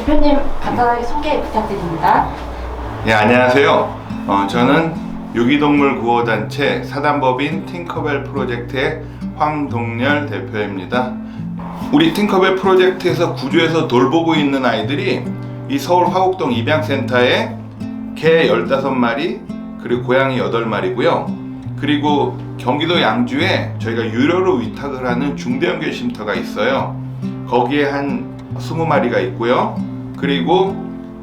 대표님 간단하게 소개 부탁드립니다. 예, 안녕하세요. 어, 저는 유기동물 구호단체 사단법인 팅커벨 프로젝트의 황동열 대표입니다. 우리 팅커벨 프로젝트에서 구조에서 돌보고 있는 아이들이 이 서울 화곡동 입양센터에 개 15마리 그리고 고양이 8마리고요. 그리고 경기도 양주에 저희가 유료로 위탁을 하는 중대형견 쉼터가 있어요. 거기에 한 20마리가 있고요. 그리고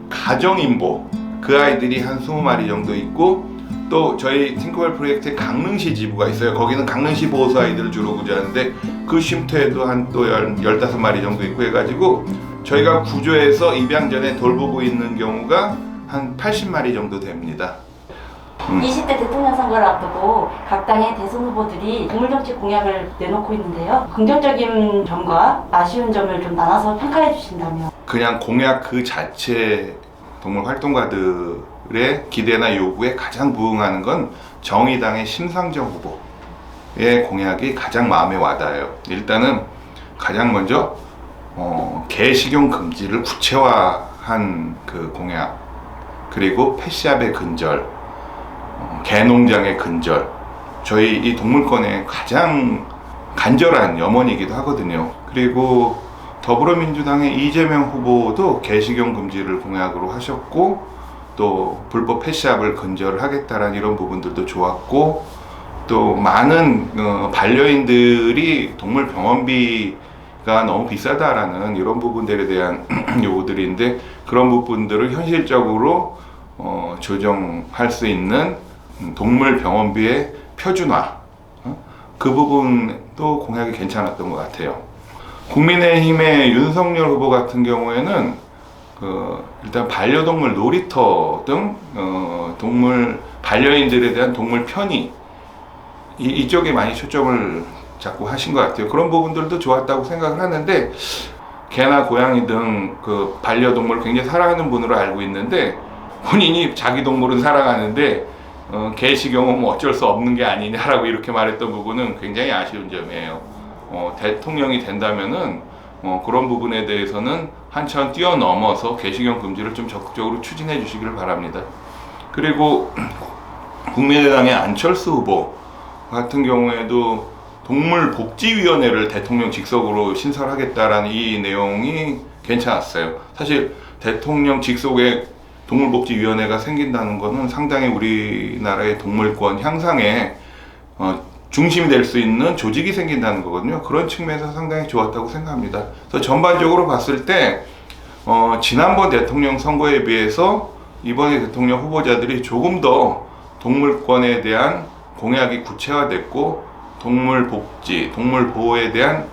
가정인보 그 아이들이 한 20마리 정도 있고 또 저희 팅커벨 프로젝트에 강릉시 지부가 있어요. 거기는 강릉시 보호소 아이들을 주로 구조하는데 그 쉼터에도 한 또 15마리 정도 있고 해가지고 저희가 구조해서 입양 전에 돌보고 있는 경우가 한 80마리 정도 됩니다. 음. 20대 대통령 선거를 앞두고 각 당의 대선 후보들이 동물정책 공약을 내놓고 있는데요. 긍정적인 점과 아쉬운 점을 좀 나눠서 평가해 주신다면 그냥 공약 그 자체 동물 활동가들의 기대나 요구에 가장 부응하는 건 정의당의 심상정 후보의 공약이 가장 마음에 와닿아요. 일단은 가장 먼저 어, 개식용 금지를 구체화한 그 공약 그리고 펫샵의 근절, 어, 개농장의 근절 저희 이 동물권의 가장 간절한 염원이기도 하거든요. 그리고 더불어민주당의 이재명 후보도 개식용 금지를 공약으로 하셨고 또 불법 펫샵을 근절을 하겠다라는 이런 부분들도 좋았고 또 많은 어, 반려인들이 동물 병원비가 너무 비싸다라는 이런 부분들에 대한 요구들인데 그런 부분들을 현실적으로 어, 조정할 수 있는 동물 병원비의 표준화 어? 그 부분도 공약이 괜찮았던 것 같아요. 국민의힘의 윤석열 후보 같은 경우에는 그 일단 반려동물 놀이터 등 어, 동물 반려인들에 대한 동물 편의 이, 이쪽에 많이 초점을 자꾸 하신 것 같아요. 그런 부분들도 좋았다고 생각을 하는데 개나 고양이 등 그 반려동물을 굉장히 사랑하는 분으로 알고 있는데 본인이 자기 동물은 사랑하는데 어, 개식용은 뭐 어쩔 수 없는 게 아니냐라고 이렇게 말했던 부분은 굉장히 아쉬운 점이에요. 어, 대통령이 된다면은 어, 그런 부분에 대해서는 한참 뛰어넘어서 개식용 금지를 좀 적극적으로 추진해 주시기를 바랍니다. 그리고 국민의당의 안철수 후보 같은 경우에도 동물복지위원회를 대통령 직속으로 신설하겠다라는 이 내용이 괜찮았어요. 사실 대통령 직속에 동물복지위원회가 생긴다는 것은 상당히 우리나라의 동물권 향상에 어, 중심이 될 수 있는 조직이 생긴다는 거거든요. 그런 측면에서 상당히 좋았다고 생각합니다. 그래서 전반적으로 봤을 때 어, 지난번 대통령 선거에 비해서 이번에 대통령 후보자들이 조금 더 동물권에 대한 공약이 구체화됐고 동물 복지, 동물 보호에 대한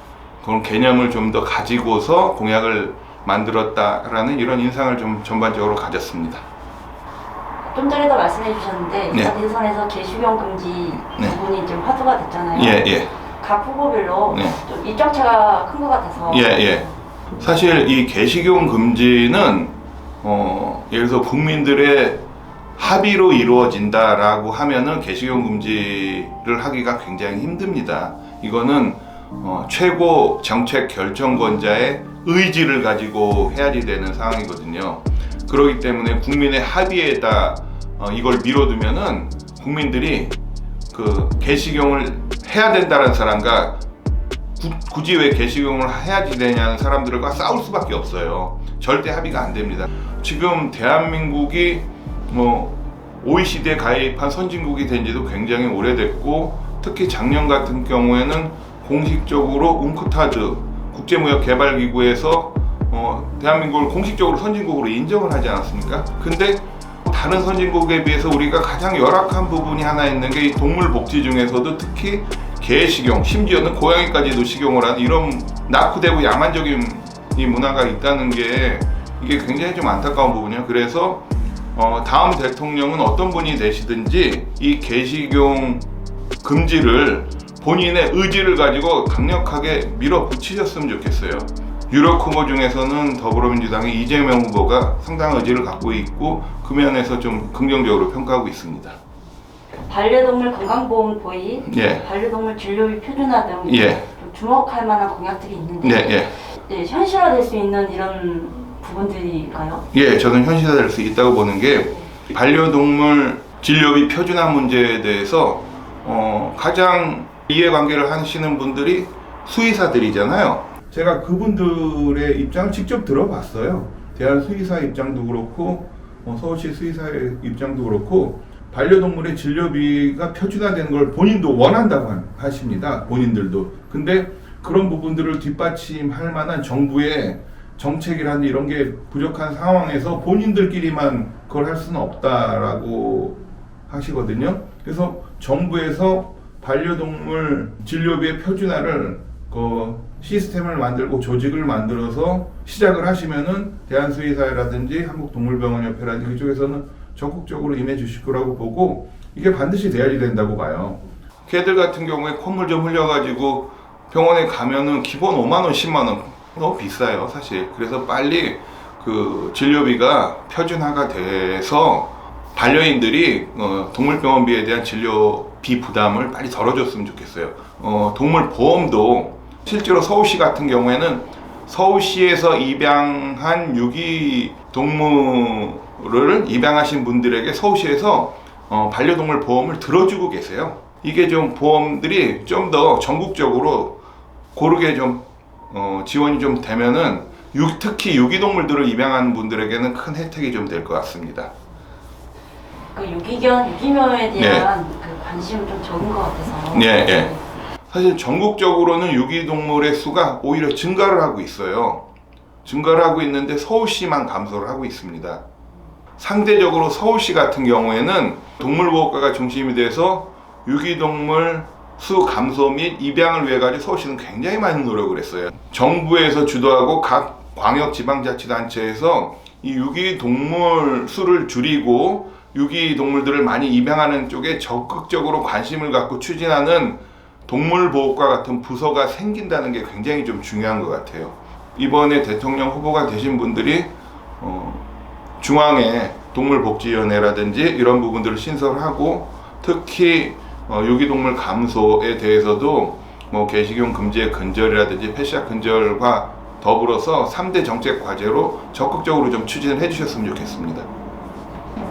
그런 개념을 좀 더 가지고서 공약을 만들었다라는 이런 인상을 좀 전반적으로 가졌습니다. 좀 전에도 말씀해 주셨는데 네. 이번 대선에서 개식용 금지 네. 부분이 좀 화두가 됐잖아요. 예, 예. 각 후보별로 네. 좀 입장차가 큰 것 같아서 예, 예. 사실 이 개식용 금지는 어, 예를 들어서 국민들의 합의로 이루어진다라고 하면은 개식용 금지를 하기가 굉장히 힘듭니다. 이거는 어, 최고 정책 결정권자의 의지를 가지고 해야지 되는 상황이거든요. 그렇기 때문에 국민의 합의에다 어, 이걸 밀어두면은 국민들이 그 개식용을 해야 된다는 사람과 구- 굳이 왜 개식용을 해야지 되냐는 사람들과 싸울 수밖에 없어요. 절대 합의가 안 됩니다. 지금 대한민국이 뭐 OECD에 가입한 선진국이 된 지도 굉장히 오래됐고 특히 작년 같은 경우에는 공식적으로 웅크타드 국제무역개발기구에서 어, 대한민국을 공식적으로 선진국으로 인정을 하지 않았습니까? 근데 다른 선진국에 비해서 우리가 가장 열악한 부분이 하나 있는 게이 동물 복지 중에서도 특히 개 식용, 심지어는 고양이까지도 식용을 하는 이런 낙후되고 야만적인 이 문화가 있다는 게 이게 굉장히 좀 안타까운 부분이에요. 그래서 어, 다음 대통령은 어떤 분이 되시든지 이 개식용 금지를 본인의 의지를 가지고 강력하게 밀어붙이셨으면 좋겠어요. 유력 후보 중에서는 더불어민주당의 이재명 후보가 상당한 의지를 갖고 있고 그 면에서 좀 긍정적으로 평가하고 있습니다. 반려동물 건강보험 도입, 예. 반려동물 진료비 표준화 등 예. 좀 주목할 만한 공약들이 있는데 네, 예. 예, 현실화될 수 있는 이런 부분들인가요? 예, 저는 현실화될 수 있다고 보는 게 반려동물 진료비 표준화 문제에 대해서 어, 가장 이해관계를 하시는 분들이 수의사들이잖아요. 제가 그분들의 입장을 직접 들어봤어요. 대한 수의사 입장도 그렇고 어, 서울시 수의사의 입장도 그렇고 반려동물의 진료비가 표준화되는 걸 본인도 원한다고 한- 하십니다. 본인들도. 근데 그런 부분들을 뒷받침할 만한 정부의 정책이라는 이런 게 부족한 상황에서 본인들끼리만 그걸 할 수는 없다라고 하시거든요. 그래서 정부에서 반려동물 진료비의 표준화를 그 시스템을 만들고 조직을 만들어서 시작을 하시면은 대한수의사회라든지 한국동물병원협회라든지 그쪽에서는 적극적으로 임해 주실 거라고 보고 이게 반드시 돼야지 된다고 봐요. 개들 같은 경우에 콧물 좀 흘려가지고 병원에 가면은 기본 5만 원, 10만 원 너무 비싸요, 사실. 그래서 빨리 그 진료비가 표준화가 돼서 반려인들이 어, 동물병원비에 대한 진료비 부담을 빨리 덜어줬으면 좋겠어요. 어, 동물 보험도 실제로 서울시 같은 경우에는 서울시에서 입양한 유기 동물을 입양하신 분들에게 서울시에서 어, 반려동물 보험을 들어주고 계세요. 이게 좀 보험들이 좀 더 전국적으로 고르게 좀 어, 지원이 좀 되면은 유- 특히 유기동물들을 입양한 분들에게는 큰 혜택이 좀 될 것 같습니다. 그 유기견, 유기묘에 대한 그 관심은 좀 적은 것 같아서. 네, 네. 사실 전국적으로는 유기동물의 수가 오히려 증가를 하고 있어요. 증가를 하고 있는데 서울시만 감소를 하고 있습니다. 상대적으로 서울시 같은 경우에는 동물보호과가 중심이 돼서 유기동물 수 감소 및 입양을 위해 가지고 서울시는 굉장히 많은 노력을 했어요. 정부에서 주도하고 각 광역 지방자치단체에서 이 유기동물 수를 줄이고 유기동물들을 많이 입양하는 쪽에 적극적으로 관심을 갖고 추진하는 동물보호과 같은 부서가 생긴다는 게 굉장히 좀 중요한 것 같아요. 이번에 대통령 후보가 되신 분들이 어, 중앙에 동물복지위원회라든지 이런 부분들을 신설하고 특히 어, 유기동물 감소에 대해서도 뭐 개식용 금지의 근절이라든지 펫샵 근절과 더불어서 3대 정책 과제로 적극적으로 좀 추진을 해주셨으면 좋겠습니다.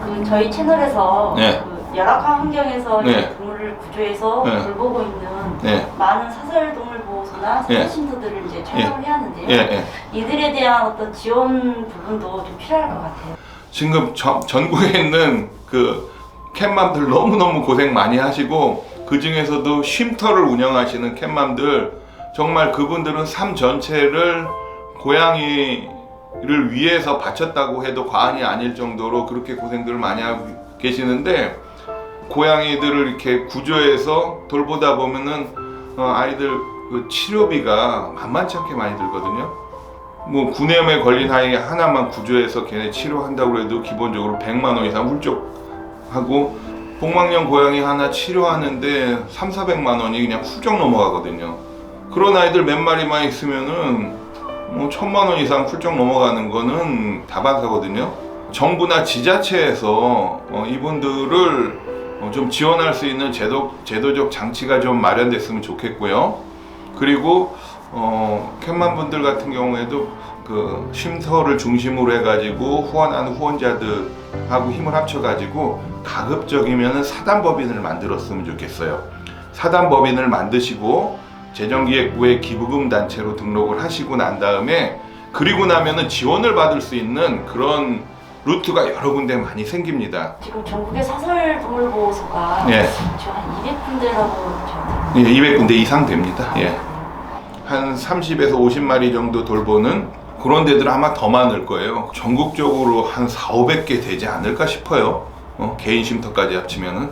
그 저희 채널에서 네. 그 열악한 환경에서 네. 이제 동물을 구조해서 네. 돌보고 있는 네, 많은 사설 동물 보호소나 네. 사회쉼터들을 이제 촬영을 해야 하는데요. 예, 예. 이들에 대한 어떤 지원 부분도 좀 필요할 것 같아요. 지금 전, 전국에 있는 그 캣맘들 너무너무 고생 많이 하시고 그 중에서도 쉼터를 운영하시는 캣맘들 정말 그분들은 삶 전체를 고양이 를 위해서 바쳤다고 해도 과언이 아닐 정도로 그렇게 고생들을 많이 하고 계시는데 고양이들을 이렇게 구조해서 돌보다 보면은 어, 아이들 그 치료비가 만만치 않게 많이 들거든요. 뭐 구내염에 걸린 아이 하나만 구조해서 걔네 치료한다고 해도 기본적으로 100만 원 이상 훌쩍 하고 복막염 고양이 하나 치료하는데 3, 400만 원이 그냥 훌쩍 넘어가거든요. 그런 아이들 몇 마리만 있으면은 뭐 천만 원 이상 훌쩍 넘어가는 거는 다반사거든요. 정부나 지자체에서 어, 이분들을 어, 좀 지원할 수 있는 제도 제도적 장치가 좀 마련됐으면 좋겠고요. 그리고 어, 캣맘 분들 같은 경우에도 그 쉼터를 중심으로 해가지고 후원하는 후원자들하고 힘을 합쳐가지고 가급적이면 사단법인을 만들었으면 좋겠어요. 사단법인을 만드시고 재정기획부의 기부금 단체로 등록을 하시고 난 다음에 그리고 나면은 지원을 받을 수 있는 그런 루트가 여러 군데 많이 생깁니다. 지금 전국의 사설 동물 보호소가 예. 지금 한 200군데라고 저한테 예, 200군데 이상 됩니다. 예. 한 30에서 50마리 정도 돌보는 그런 데들 아마 더 많을 거예요. 전국적으로 한 4, 500개 되지 않을까 싶어요. 어, 개인 쉼터까지 합치면은.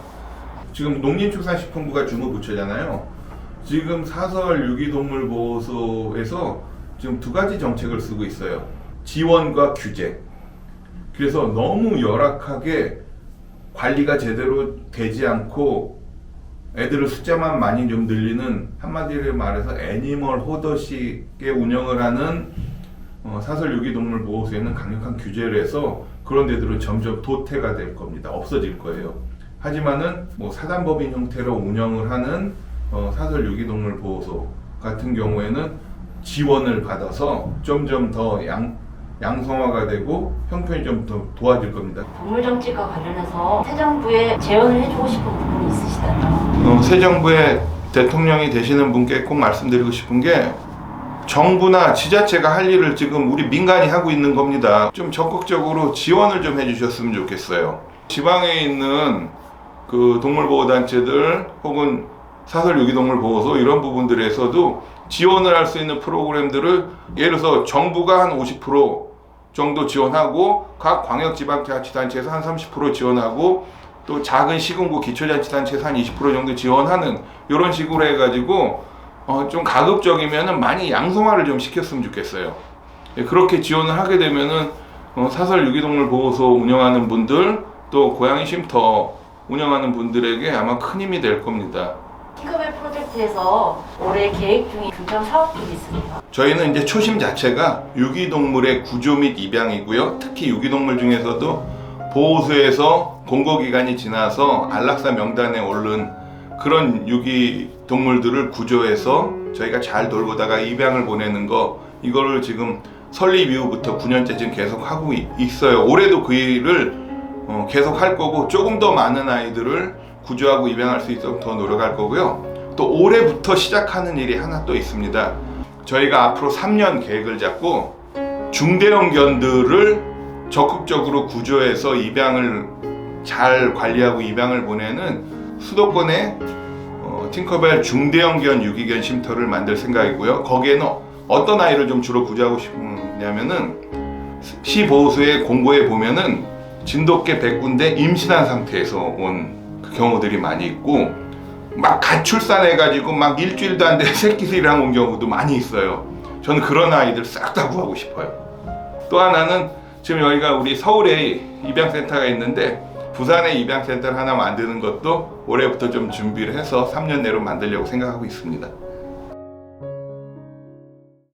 지금 농림축산식품부가 주무부처잖아요. 지금 사설 유기동물 보호소에서 지금 두 가지 정책을 쓰고 있어요. 지원과 규제. 그래서 너무 열악하게 관리가 제대로 되지 않고 애들을 숫자만 많이 좀 늘리는 한마디로 말해서 애니멀 호더식의 운영을 하는 어, 사설 유기동물 보호소에는 강력한 규제를 해서 그런 데들은 점점 도태가 될 겁니다. 없어질 거예요. 하지만은 뭐 사단법인 형태로 운영을 하는 어, 사설 유기동물 보호소 같은 경우에는 지원을 받아서 점점 더 양 양성화가 되고 형편이 좀 더 도와질 겁니다. 동물 정책과 관련해서 새 정부에 재원을 해주고 싶은 부분이 있으시다면 어, 새 정부의 대통령이 되시는 분께 꼭 말씀드리고 싶은 게 정부나 지자체가 할 일을 지금 우리 민간이 하고 있는 겁니다. 좀 적극적으로 지원을 좀 해주셨으면 좋겠어요. 지방에 있는 그 동물보호단체들 혹은 사설 유기동물 보호소 이런 부분들에서도 지원을 할 수 있는 프로그램들을 예를 들어서 정부가 한 50% 정도 지원하고 각 광역 지방자치단체에서 한 30% 지원하고 또 작은 시군구 기초자치단체에서 한 20% 정도 지원하는 이런 식으로 해가지고 어, 좀 가급적이면은 많이 양성화를 좀 시켰으면 좋겠어요. 예, 그렇게 지원을 하게 되면은 어, 사설 유기동물 보호소 운영하는 분들 또 고양이 쉼터 운영하는 분들에게 아마 큰 힘이 될 겁니다. 프로젝트에서 올해 계획 중인 중점 사업들이 있으세요? 저희는 이제 초심 자체가 유기동물의 구조 및 입양이고요. 특히 유기동물 중에서도 보호소에서 공고기간이 지나서 안락사 명단에 오른 그런 유기동물들을 구조해서 저희가 잘 돌보다가 입양을 보내는 거 이거를 지금 설립 이후부터 9년째 지금 계속 하고 이- 있어요. 올해도 그 일을 어, 계속 할 거고 조금 더 많은 아이들을 구조하고 입양할 수 있도록 더 노력할 거고요. 또 올해부터 시작하는 일이 하나 또 있습니다. 저희가 앞으로 3년 계획을 잡고 중대형 견들을 적극적으로 구조해서 입양을 잘 관리하고 입양을 보내는 수도권의 어, 팅커벨 중대형 견 유기견 쉼터를 만들 생각이고요. 거기에는 어떤 아이를 좀 주로 구조하고 싶냐면은 시 보호소의 공고에 보면은 진돗개 100군데 임신한 상태에서 온 그 경우들이 많이 있고 막 가출산 해가지고 막 일주일도 안 된 새끼들이랑 온 경우도 많이 있어요. 저는 그런 아이들 싹 다 구하고 싶어요. 또 하나는 지금 여기가 우리 서울에 입양센터가 있는데 부산에 입양센터를 하나 만드는 것도 올해부터 좀 준비를 해서 3년 내로 만들려고 생각하고 있습니다.